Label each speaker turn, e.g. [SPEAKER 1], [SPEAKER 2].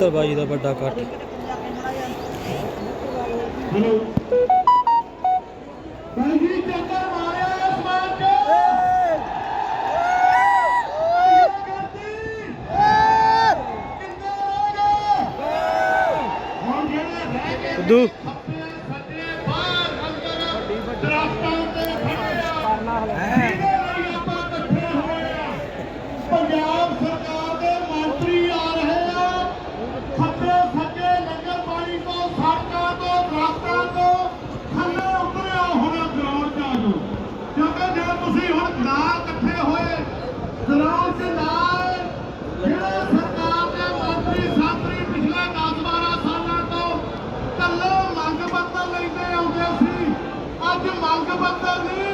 [SPEAKER 1] ਕਬੂਤਰਬਾਜੀ ਦਾ ਵੱਡਾ
[SPEAKER 2] ਹਲੋ ਬਲਜੀ ਚੱਕਰ ਮਾਰਿਆ ਅਸਮਾਨ ਚ ਸਿੱਧੂ ਖੱਬੇ ਸੱਜੇ ਬਾਹਰ ਅੰਦਰ ਦਰਖਤਾਂ ਇਕੱਠੇ ਹੋਏ ਜ਼ਰਾਂ ਸਰਕਾਰ ਦੇ ਮੰਤਰੀ ਸਾਥਰੀ ਪਿਛਲੇ 10-12 ਸਾਲਾਂ ਤੋਂ ਕੱਲੇ ਮੰਗ ਪੱਤਰ ਲੈਂਦੇ ਆਉਂਦੇ ਸੀ, ਅੱਜ ਮੰਗ ਪੱਤਰ ਨਹੀਂ